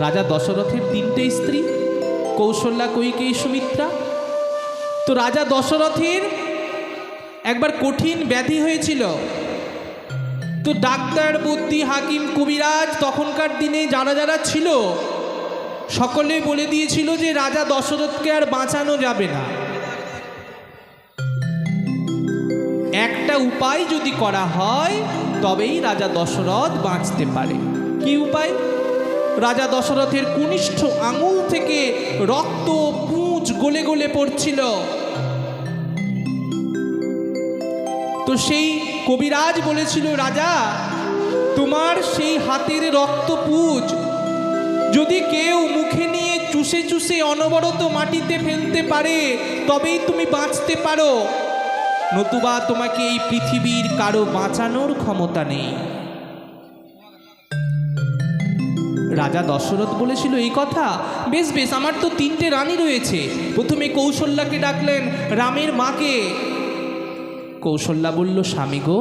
রাজা দশরথের তিনটে স্ত্রী, কৌশল্যা, কৈকেয়ী, সুমিত্রা। তো রাজা দশরথের একবার কঠিন ব্যাধি হয়েছিল। তো ডাক্তার, বুদ্ধি, হাকিম, কবিরাজ তখনকার দিনে যারা যারা ছিল, সকলে বলে দিয়েছিল যে রাজা দশরথকে আর বাঁচানো যাবে না। একটা উপায় যদি করা হয়, তবেই রাজা দশরথ বাঁচতে পারে। কি উপায়? রাজা দশরথের কনিষ্ঠ আঙুল থেকে রক্ত পুঁজ গলে গলে পড়ছিল। তো সেই কবিরাজ বলেছিল, রাজা, তোমার সেই হাতের রক্ত পুঁজ যদি কেউ মুখে নিয়ে চুষে চুষে অনবরত মাটিতে ফেলতে পারে, তবেই তুমি বাঁচতে পারো। নতুবা তোমাকে এই পৃথিবীর কারও বাঁচানোর ক্ষমতা নেই। রাজা দশরথ বলেছিল, এই কথা? বেশ বেশ, আমার তো তিনটে রানী রয়েছে। প্রথমে কৌশল্যাকে ডাকলেন, রামের মাকে। কৌশল্যা বলল, স্বামী গো,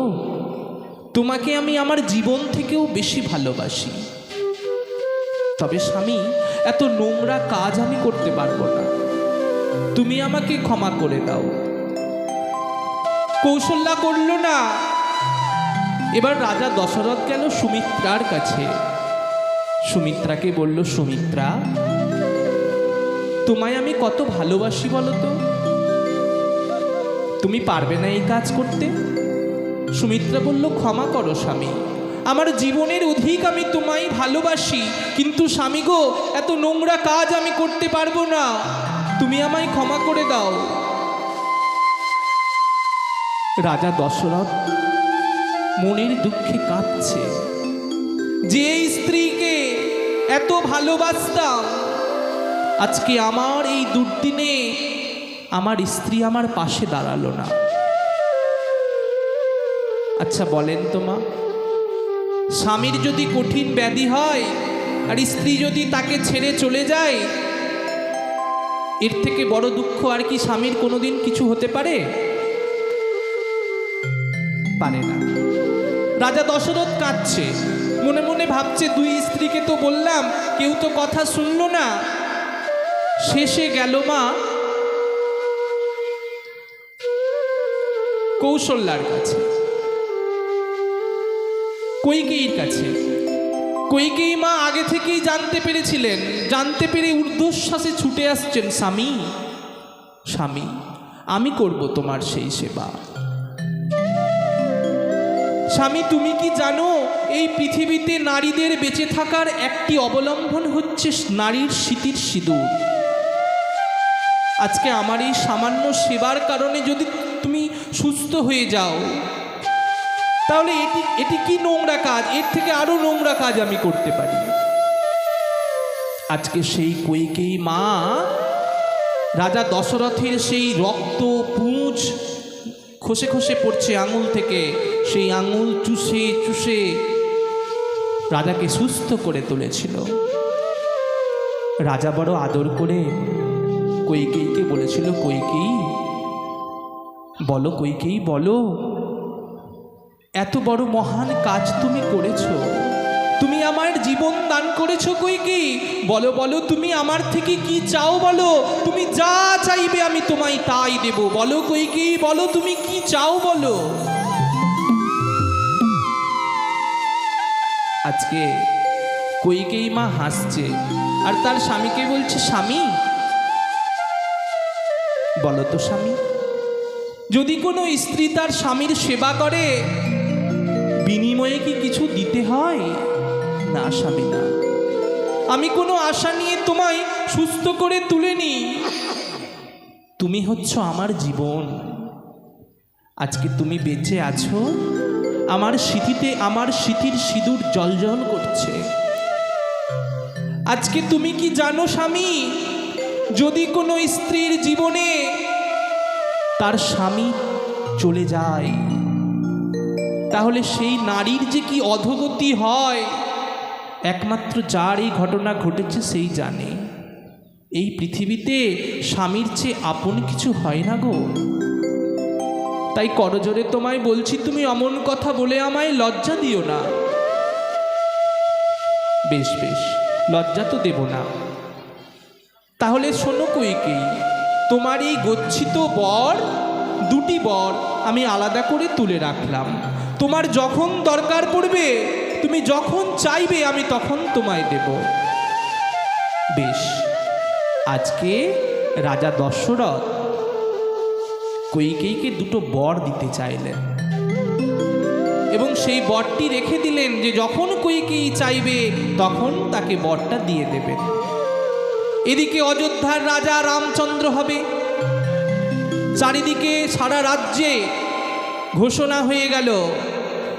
তোমাকে আমি আমার জীবন থেকেও বেশি ভালোবাসি। তবে স্বামী, এত নোংরা কাজ আমি করতে পারব না। তুমি আমাকে ক্ষমা করে দাও। কৌশল্যা করল না। এবার রাজা দশরথ গেল সুমিত্রার কাছে। সুমিত্রাকে বলল, সুমিত্রা, তোমায় আমি কত ভালোবাসি বলো তো? তুমি পারবে না এই কাজ করতে? সুমিত্রা বলল, ক্ষমা করো স্বামী, আমার জীবনের অধিক আমি তোমায় ভালোবাসি, কিন্তু স্বামী গো, এত নোংরা কাজ আমি করতে পারব না। তুমি আমায় ক্ষমা করে দাও। রাজা দশরথ মনের দুঃখে কাঁদছে। যে স্ত্রীকে এত ভালোবাসতাম। আজকে আমার এই দুর্দিনে আমার স্ত্রী আমার পাশে দাঁড়াল না। আচ্ছা বলেন তো মা, স্বামীর যদি কঠিন ব্যাধি হয় আর স্ত্রী যদি তাকে ছেড়ে চলে যায়, এর থেকে বড় দুঃখ আর কি স্বামীর কোনোদিন কিছু হতে পারে? পারে না। রাজা দশরথ কাঁদছে। মনে মনে ভাবছে, দুই স্ত্রীকে তো বললাম, কেউ তো কথা শুনলো না। শেষে গেল মা। কৌশল্যার কাছে। কৈকেয়ীর কাছে। কৈকেয়ী মা আগে থেকেই জানতে পেরেছিলেন, জানতে পেরে ঊর্ধ্বশ্বাসে ছুটে আসছেন, স্বামী স্বামী, আমি করব তোমার সেই সেবা। স্বামী, তুমি কি জানো, এই পৃথিবীতে নারীদের বেঁচে থাকার একটি অবলম্বন হচ্ছে নারীর স্মৃতির সিঁদুর। আজকে আমার এই সামান্য সেবার কারণে যদি তুমি সুস্থ হয়ে যাও, তাহলে এটি এটি কি নোংরা কাজ? এর থেকে আরও নোংরা কাজ আমি করতে পারি। আজকে সেই কৈকেই মা, রাজা দশরথের সেই রক্ত, পুঁজ খসে খসে পড়ছে আঙুল থেকে, সেই আঙুল চুষে চুষে রাজাকে সুস্থ করে তুলেছিল। রাজা বড় আদর করে কৈকেইকে বলেছিল কৈকেই বলো কৈকেই বলো, এত বড় মহান কাজ তুমি করেছ। তুমি আমার জীবন দান করেছ কৈকি বলো বলো, তুমি আমার থেকে কি চাও বলো? তুমি যা চাইবে আমি তোমায় তাই দেব। বলো কৈকি বলো, তুমি কি চাও বলো? আজকে কৈকেই মা হাসছে? আর তার স্বামীকে বলছে, স্বামী, বলো তো স্বামী, যদি কোনো স্ত্রী তার স্বামীর সেবা করে, বিনিময়ে কি কিছু দিতে হয়? না স্বামী না আমি কোনো আশা নিয়ে তোমায় সুস্থ করে তুলে নি তুমি হচ্ছ আমার জীবন। আজকে তুমি বেঁচে আছো। আমার স্মৃতিতে আমার স্মৃতির সিঁদুর জলজল করছে। আজকে তুমি কি জানো স্বামী? যদি কোনো স্ত্রীর জীবনে তার স্বামী চলে যায়, তাহলে সেই নারীর যে কি অধগতি হয় একমাত্র যার এই ঘটনা ঘটেছে সেই জানে। এই পৃথিবীতে স্বামীর চেয়ে আপন কিছু হয় না গো। তাই করজোরে তোমায় বলছি, তুমি অমন কথা বলে আমায় লজ্জা দিও না। বেশ বেশ, লজ্জা তো দেব না। তাহলে শোনো কইকেই তোমার এই গচ্ছিত বর, দুটি বর আমি আলাদা করে তুলে রাখলাম। তোমার যখন দরকার পড়বে তুমি যখন চাইবে, আমি তখন তোমায় দেব। বেশ, আজকে রাজা দশরথ কৈকেয়ীকে দুটো বর দিতে চাইলেন। এবং সেই বরটি রেখে দিলেন যে, যখন কৈকেয়ী চাইবে, তখন তাকে বরটা দিয়ে দেবেন এদিকে অযোধ্যার রাজা রামচন্দ্র হবে। চারিদিকে সারা রাজ্যে ঘোষণা হয়ে গেল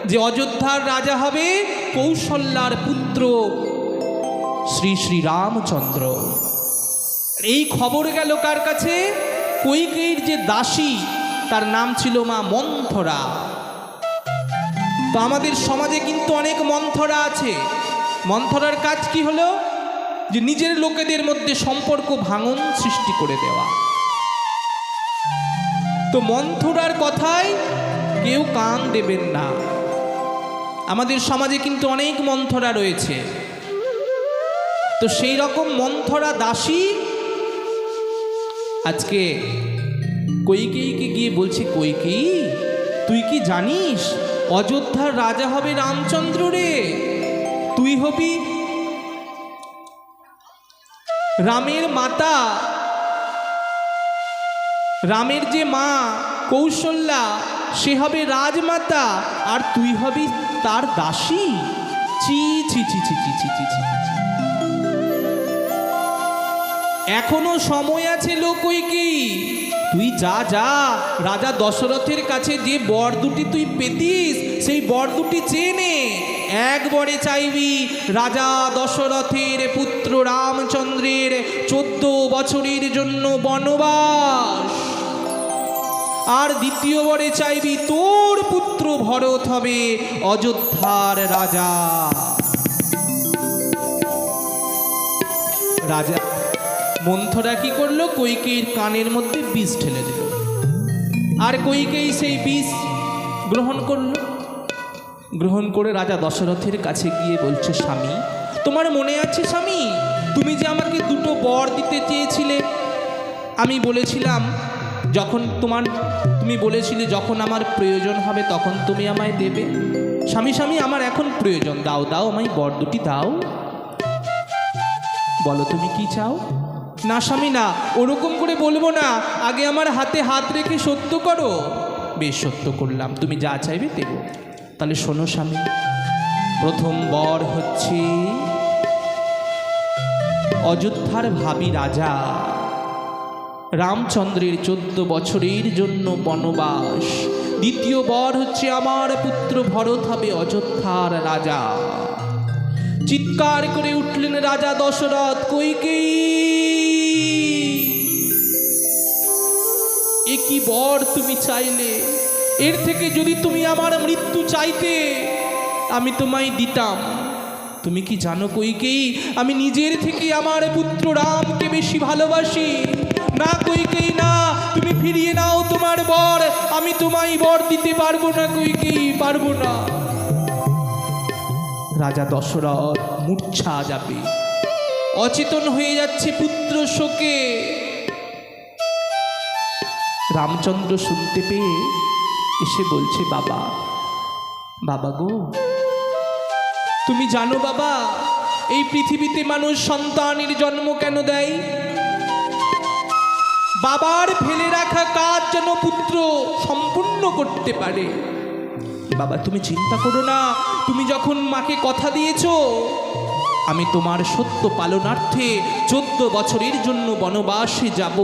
যে অযোধ্যার রাজা হবে কৌশল্যার পুত্র শ্রী শ্রী রামচন্দ্র। এই খবর গেল কার কাছে? কৈকেয়ীর যে দাসী, তার নাম ছিল মা মন্থরা। তো আমাদের সমাজে কিন্তু অনেক মন্থরা আছে। মন্থরার কাজ কি হলো? যে নিজের লোকেদের মধ্যে সম্পর্ক ভাঙন সৃষ্টি করে দেওয়া। তো মন্থরার কথায় কেউ কান দেবেন না। আমাদের সমাজে কিন্তু অনেক মন্থরা রয়েছে। তো সেই রকম মন্থরা দাসী আজকে কৈকেয়ীকে গিয়ে বলছে, কৈকেয়ী, তুই কি জানিস? অযোধ্যার রাজা হবে রামচন্দ্র রে। তুই হবি রামের মাতা। রামের যে মা কৌশল্যা, সে হবে রাজমাতা। আর তুই হবি তার দাসী? চি ছি ছি ছি ছি ছি ছি ছি। এখনও সময় আছে লোকই কি? তুই যা যা। রাজা দশরথের কাছে যে বর দুটি তুই পেতিস, সেই বর দুটি চেয়ে নে এক বরে চাইবি রাজা দশরথের পুত্র রামচন্দ্রের চোদ্দ বছরের জন্য বনবাস। আর দ্বিতীয় বরে চাইবি, তোর পুত্র ভরত হবে অযোধ্যার রাজা। রাজা, মন্থরা কি করল? কৈকেয়ীর কানের মধ্যে বিষ ঠেলে দিল। আর কৈকেয়ী সেই বিষ গ্রহণ করল। গ্রহণ করে রাজা দশরথের কাছে গিয়ে বলছে, স্বামী, তোমার মনে আছে স্বামী? তুমি যে আমাকে দুটো বর দিতে চেয়েছিলে, আমি বলেছিলাম যখন তোমার, তুমি বলেছিলে যখন আমার প্রয়োজন হবে তখন তুমি আমায় দেবে। স্বামী স্বামী, আমার এখন প্রয়োজন। দাও দাও আমায় বর দুটি দাও। বলো তুমি কি চাও? না স্বামী, না, ওরকম করে বলব না। আগে আমার হাতে হাত রেখে সত্য করো। বেশ, সত্য করলাম। তুমি যা চাইবে দেব। তাহলে শোনো স্বামী, প্রথম বর হচ্ছে অযোধ্যার ভাবি রাজা। রামচন্দ্রের চোদ্দ বছরের জন্য বনবাস। দ্বিতীয় বর হচ্ছে আমার পুত্র ভরত হবে অযোধ্যার রাজা। চিৎকার করে উঠলেন রাজা দশরথ কৈকেয়ী এ কি বর তুমি চাইলে? এর থেকে যদি তুমি আমার মৃত্যু চাইতে, আমি তোমায় দিতাম। তুমি কি জানো কৈকেয়ী আমি নিজের থেকে আমার পুত্র রামকে বেশি ভালোবাসি। না কৈকেয়ী না, তুমি ফিরিয়ে নাও তোমার বর। আমি তোমায় বর দিতে পারব না কৈকেয়ী পারব না। রাজা দশরথ মূর্ছা যাবে। অচেতন হয়ে যাচ্ছে পুত্র শোকে। রামচন্দ্র শুনতে পেয়ে এসে বলছে, বাবা বাবা গো তুমি জানো বাবা, এই পৃথিবীতে মানুষ সন্তানের জন্ম কেন দেয়? বাবার ফেলে রাখা কাজ যেন পুত্র সম্পূর্ণ করতে পারে। বাবা, তুমি চিন্তা করো না, তুমি যখন মাকে কথা দিয়েছ, আমি তোমার সত্য পালনার্থে চোদ্দ বছরের জন্য বনবাসে যাব।